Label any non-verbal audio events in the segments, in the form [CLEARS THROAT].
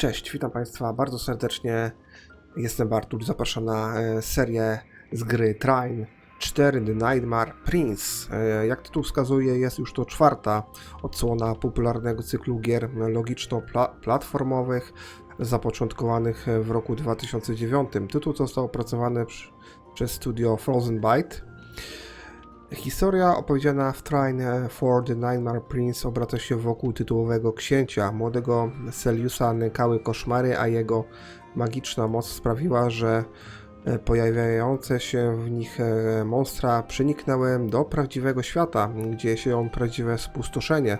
Cześć, witam Państwa bardzo serdecznie. Jestem Bartul, zapraszam na e, serię z gry Train 4 The Nightmare Prince. E, Jak tytuł wskazuje, jest już to czwarta odsłona popularnego cyklu gier logiczno-platformowych zapoczątkowanych w roku 2009. Tytuł został opracowany przez studio Frozen Byte. Historia opowiedziana w Train for the Nightmare Prince obraca się wokół tytułowego księcia. Młodego Celiusa nękały koszmary, a jego magiczna moc sprawiła, że e, pojawiające się w nich e, monstra przeniknęły do prawdziwego świata, gdzie się prawdziwe spustoszenie.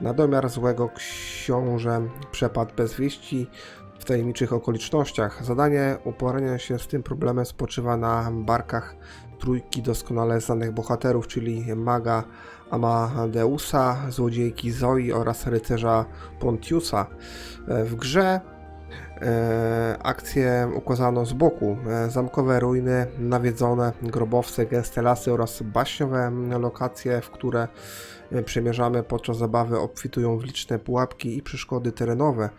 Na domiar złego książę przepadł bez wieści w tajemniczych okolicznościach. Zadanie uporania się z tym problemem spoczywa na barkach trójki doskonale znanych bohaterów, czyli maga Amadeusa, złodziejki Zoi oraz rycerza Pontiusa. W grze akcję ukazano z boku. E, zamkowe ruiny, nawiedzone grobowce, gęste lasy oraz baśniowe lokacje, w które e, przemierzamy podczas zabawy, obfitują w liczne pułapki i przeszkody terenowe.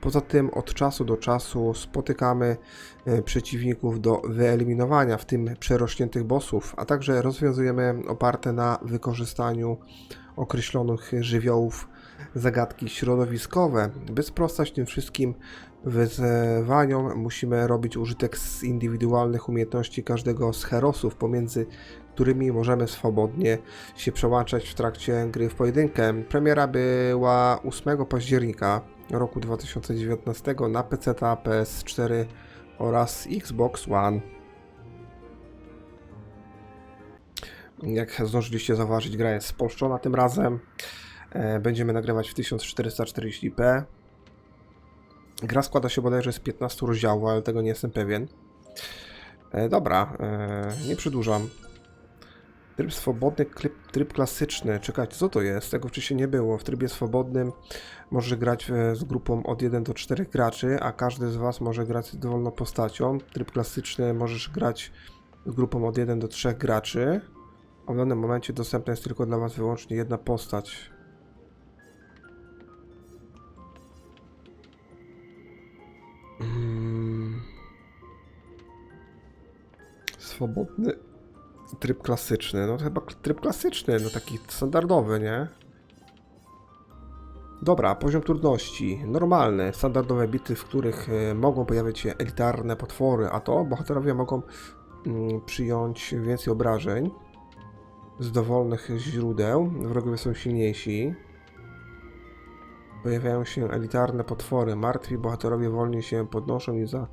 Poza tym od czasu do czasu spotykamy e, przeciwników do wyeliminowania, w tym przerośniętych bossów, a także rozwiązujemy oparte na wykorzystaniu określonych żywiołów zagadki środowiskowe. By sprostać tym wszystkim wyzwaniom, musimy robić użytek z indywidualnych umiejętności każdego z herosów, pomiędzy którymi możemy swobodnie się przełączać w trakcie gry w pojedynkę. Premiera była 8 października roku 2019 na PC, PS4 oraz Xbox One. Jak zdążyliście zauważyć, gra jest spolszczona tym razem. E, Będziemy nagrywać w 1440p. Gra składa się bodajże z 15 rozdziałów, ale tego nie jestem pewien. E, Dobra, e, nie przedłużam. Tryb swobodny, tryb, klasyczny. Czekajcie, co to jest? Tego wcześniej nie było. W trybie swobodnym możesz grać z grupą od 1 do 4 graczy, a każdy z Was może grać dowolną postacią. Tryb klasyczny możesz grać z grupą od 1 do 3 graczy. A w danym momencie dostępna jest tylko dla Was wyłącznie jedna postać. Swobodny tryb klasyczny. No to chyba tryb klasyczny, no taki standardowy, nie? Dobra, poziom trudności. Normalny, standardowe bity, w których e, mogą pojawiać się elitarne potwory, a to bohaterowie mogą mm, przyjąć więcej obrażeń z dowolnych źródeł. Wrogowie są silniejsi. Pojawiają się elitarne potwory. Martwi bohaterowie wolniej się podnoszą i, za,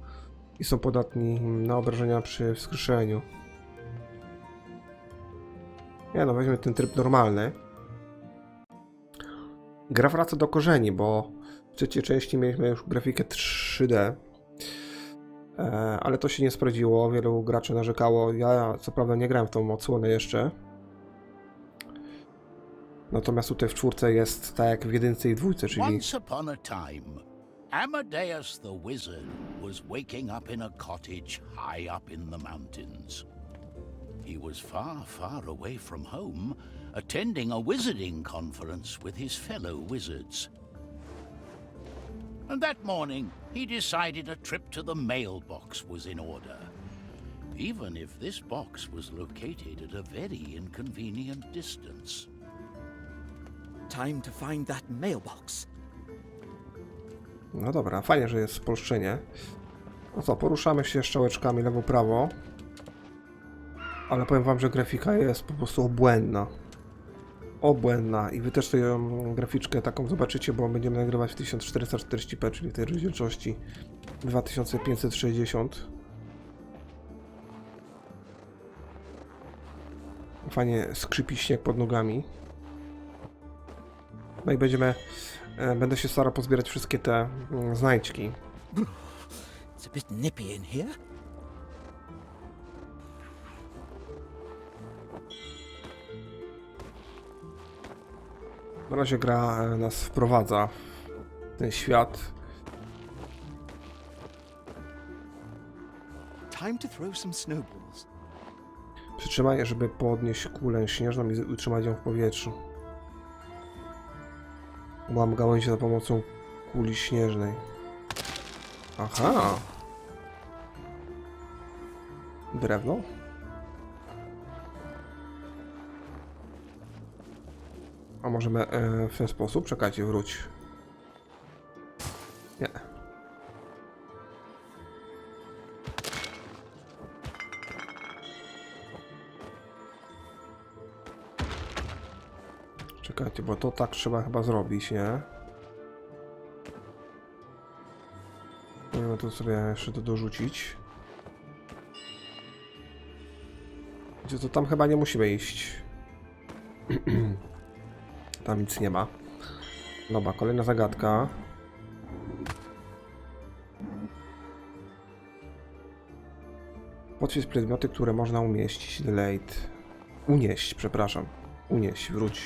i są podatni na obrażenia przy wskrzeszeniu. Nie no, weźmy ten tryb normalny. Gra wraca do korzeni, bo w trzeciej części mieliśmy już grafikę 3D. E, ale to się nie sprawdziło, wielu graczy narzekało. Ja co prawda nie grałem w tą odsłonę jeszcze. Natomiast tutaj w czwórce jest tak jak w jedynce i dwójce, czyli Once upon a time, Amadeus the wizard was waking up in a cottage high up in the mountains. He was far, far away from home, attending a wizarding conference with his fellow wizards. And that morning, he decided a trip to the mailbox was in order. Even if this box was located at a very inconvenient distance. Time to find that mailbox. No dobra, fajnie, że jest spolszczenie. No co, poruszamy się strzałeczkami lewo-prawo. Ale powiem wam, że grafika jest po prostu obłędna. Obłędna. I wy też tę graficzkę taką zobaczycie, bo będziemy nagrywać w 1440p, czyli w tej rozdzielczości 2560. Fajnie skrzypi śnieg pod nogami. No i będziemy... e, Będę się starał pozbierać wszystkie te mm, znajdźki. It's a bit nippy in here. Na razie gra e, nas wprowadza w ten świat. Time to throw some snowballs. Przytrzymaj, żeby podnieść kulę śnieżną i utrzymać ją w powietrzu. Łam gałęzi za pomocą kuli śnieżnej. Aha. Drewno? A możemy e, w ten sposób? Czekajcie, wróć. Nie. Czekajcie, bo to tak trzeba chyba zrobić, nie? Możemy to sobie jeszcze to dorzucić. Gdzie to tam chyba nie musimy iść. [CLEARS THROAT] tam nic nie ma. Dobra, kolejna zagadka. Podświeć przedmioty, które można umieścić. Delete. Unieść, przepraszam. Unieść, wróć.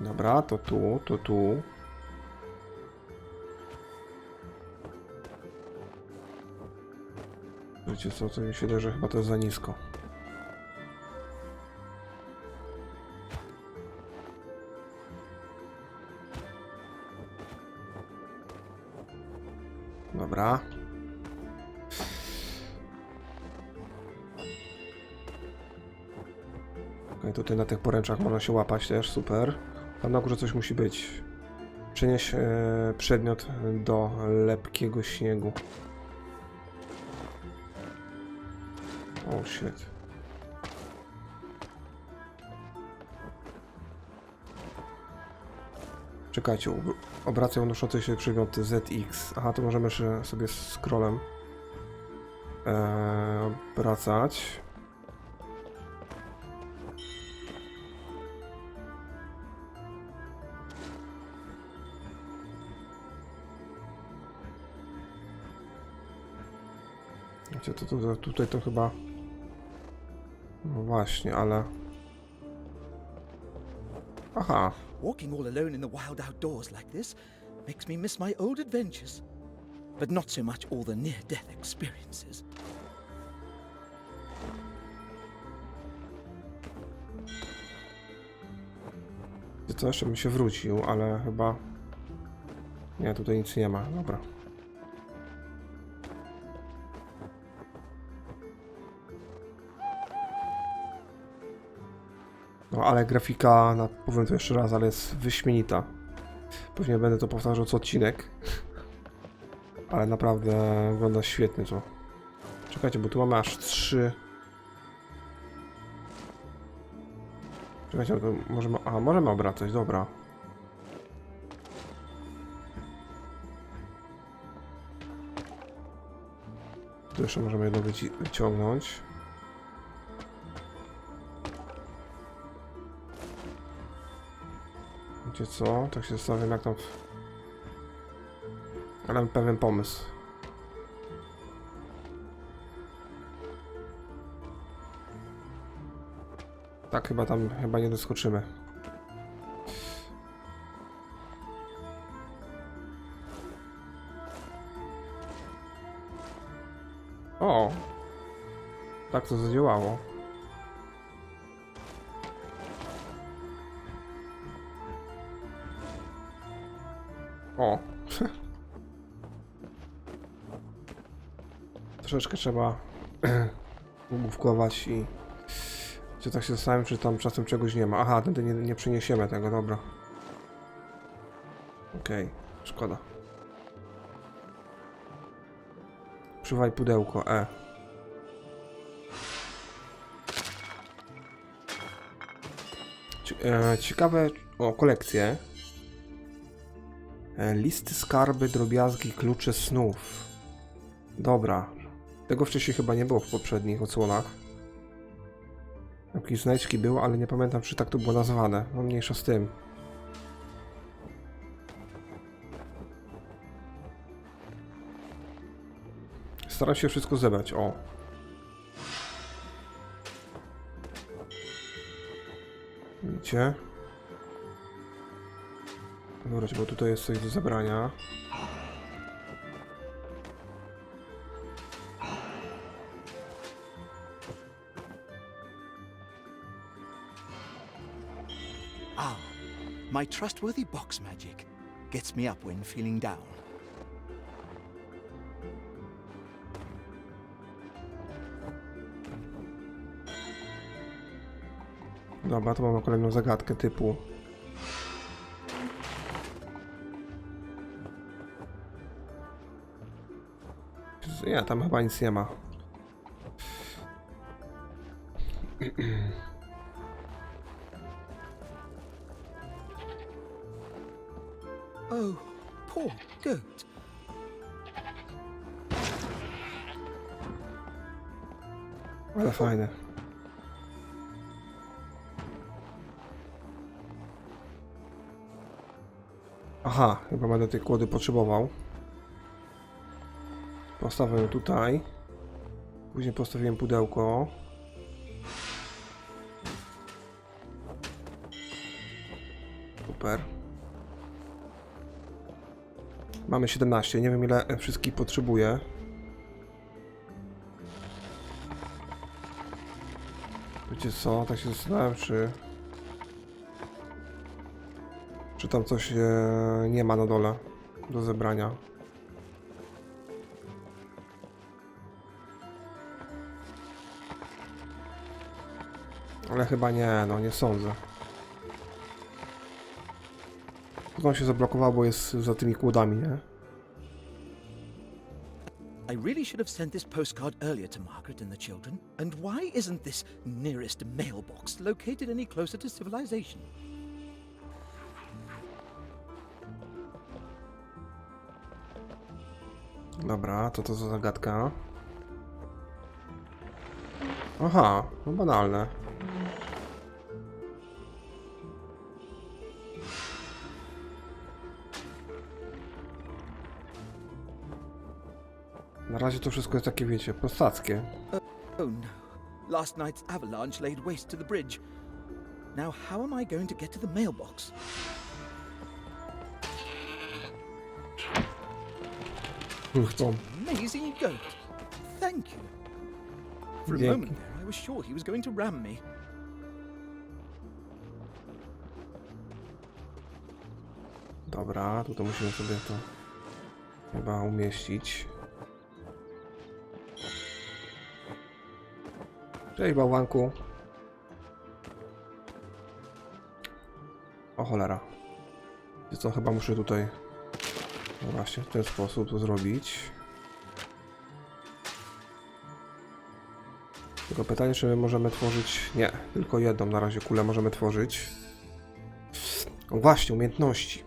Dobra, to tu, to tu. Wiecie co, to mi się wydaje, że chyba to jest za nisko. Dobra. Okej, tutaj na tych poręczach można się łapać też, super. Tam na górze coś musi być. Przenieś e, przedmiot do lepkiego śniegu. Oh shit. Czekajcie, ob- obracaj unoszące się przedmioty ZX. Aha, to możemy sobie scrollem e, obracać. Wiecie, to, to, tutaj to chyba... No właśnie, ale... Aha, Walking all alone in the wild outdoors like this makes me miss my old adventures. But not so much all the near death experiences. Wiecie co, jeszcze bym się wrócił, ale chyba... Nie, tutaj nic nie ma, dobra. Ale grafika, powiem to jeszcze raz, ale jest wyśmienita. Pewnie będę to powtarzał co odcinek. Ale naprawdę wygląda świetnie to. Czekajcie, bo tu mamy aż trzy... Czekajcie, to. A, możemy obracać, dobra. Tu jeszcze możemy jedno wyci- wyciągnąć. Wiecie co? Tak się zastanawiam jak tam... Ale mam pewien pomysł. Tak, chyba tam chyba nie doskoczymy. O! Tak to zadziałało. O! [LAUGHS] Troszeczkę trzeba [CLEARS THROAT] ugłówkować i... Czy tak się zastanawiam, czy tam czasem czegoś nie ma. Aha, wtedy nie, nie przyniesiemy tego, dobra. Okej, szkoda. Przywaj pudełko, E. E, Ciekawe o kolekcję. E, Listy, skarby, drobiazgi, klucze snów. Dobra. Tego wcześniej chyba nie było w poprzednich odsłonach. Jakieś znajdźki było, ale nie pamiętam, czy tak to było nazwane. No mniejsza z tym. Staram się wszystko zebrać, o. Widzicie? Dobra, bo tutaj jest coś do zebrania. Ah, my trustworthy box magic. gets me up when feeling down. Dobra, to mamy kolejną zagadkę typu. Nie, tam chyba nic nie ma. [CLEARS THROAT] Oh, poor goat. Ale fajne. Aha, chyba będę tej kłody potrzebował. Postawię ją tutaj. Później postawiłem pudełko. Super. Mamy 17. Nie wiem ile wszystkich potrzebuję. Wiecie co, tak się zastanawiam, czy... Czy tam coś e, nie ma na dole do zebrania. Ale chyba nie, no nie sądzę. Potem się zablokowało, bo jest za tymi kłodami, nie? I really should have sent this postcard earlier to Margaret and the children. And why isn't this nearest mailbox located any closer to civilization? Dobra, to to za zagadka. Aha, no banalne. Razie to wszystko jest takie, wiecie, prostackie. Oh no. Last night's avalanche laid waste to the bridge. Now, how am I going to get to the mailbox? Zresztą, Amazing goat. Thank you. For a moment there, I was sure he was going to ram me. Dobra, tutaj musimy sobie to chyba umieścić. Cześć bałwanku. O cholera. Wiecie co, chyba muszę tutaj no właśnie w ten sposób to zrobić. Tylko pytanie, czy my możemy tworzyć... Nie, tylko jedną na razie kulę możemy tworzyć. Właśnie, umiejętności.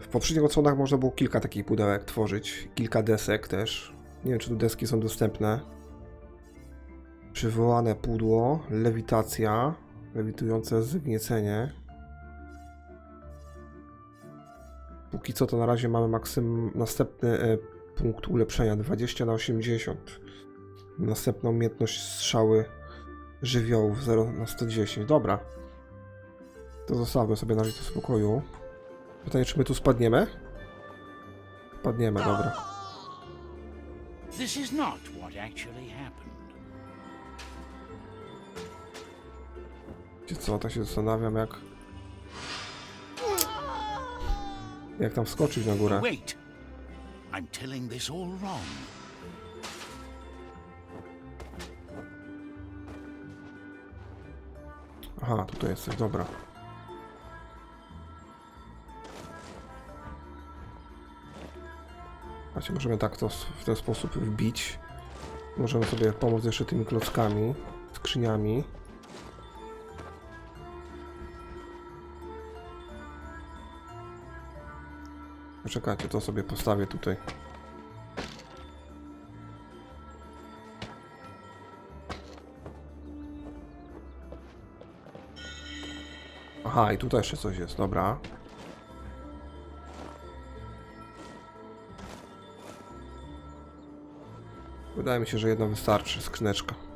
W poprzednich odsłonach można było kilka takich pudełek tworzyć, kilka desek też. Nie wiem, czy tu deski są dostępne. Przywołane pudło, lewitacja, lewitujące zgniecenie. Póki co to na razie mamy maksym następny e, punkt ulepszenia 20 na 80. Następna umiejętność strzały żywiołów 0 na 110. Dobra. To zostawmy sobie na razie spokoju. Pytanie, czy my tu spadniemy? Spadniemy, dobra. This is not what actually happened. Wiecie co, tak się zastanawiam jak... Jak tam wskoczyć na górę. Wait! I'm telling this all wrong. Aha, tutaj jesteś, dobra. Znaczy, możemy tak to w ten sposób wbić. Możemy sobie pomóc jeszcze tymi klockami, skrzyniami. Poczekajcie, to sobie postawię tutaj. Aha, i tutaj jeszcze coś jest, dobra. Wydaje mi się, że jedna wystarczy, skrzyneczka.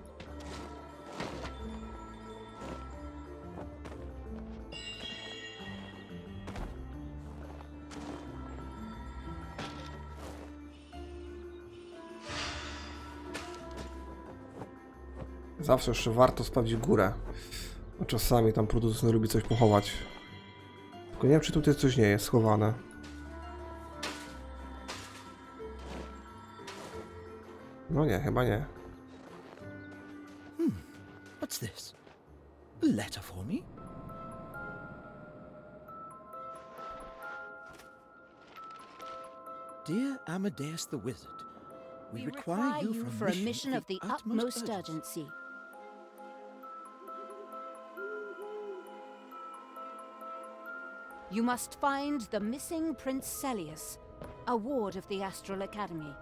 Zawsze jeszcze warto sprawdzić górę. Bo czasami tam producent lubi coś pochować. Tylko nie wiem, czy tutaj coś nie jest schowane. No nie, chyba nie. What's this? A letter for me? Dear Amadeus the Wizard, we, We require, you for, a mission of the utmost urgency. urgency. You must find the missing Prince Celius, a ward of the Astral Academy.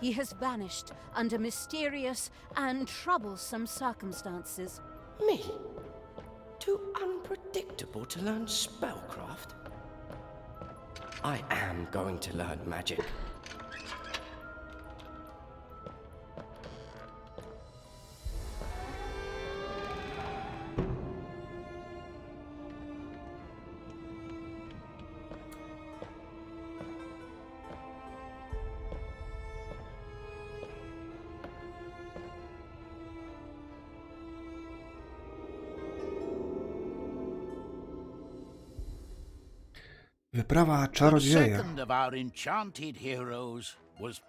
He has vanished under mysterious and troublesome circumstances. Me? Too unpredictable to learn spellcraft? I am going to learn magic.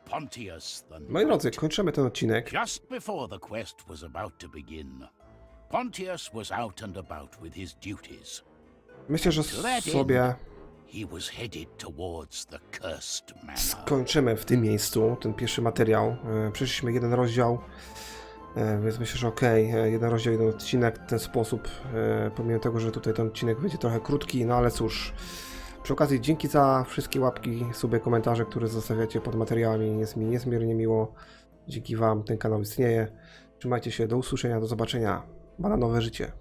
Pontius the Moi drodzy, kończymy ten odcinek. Just before the quest was about to begin, Pontius was out and about with his duties. Myślę, że sobie skończymy w tym miejscu ten pierwszy materiał. E, Przeszliśmy jeden rozdział, e, więc myślę, że okej, e, jeden rozdział, jeden odcinek w ten sposób, pomimo tego, że tutaj ten odcinek będzie trochę krótki, no ale cóż. Przy okazji dzięki za wszystkie łapki, suby, komentarze, które zostawiacie pod materiałami, jest mi niezmiernie miło. Dzięki Wam ten kanał istnieje. Trzymajcie się, do usłyszenia, do zobaczenia. Bananowe życie.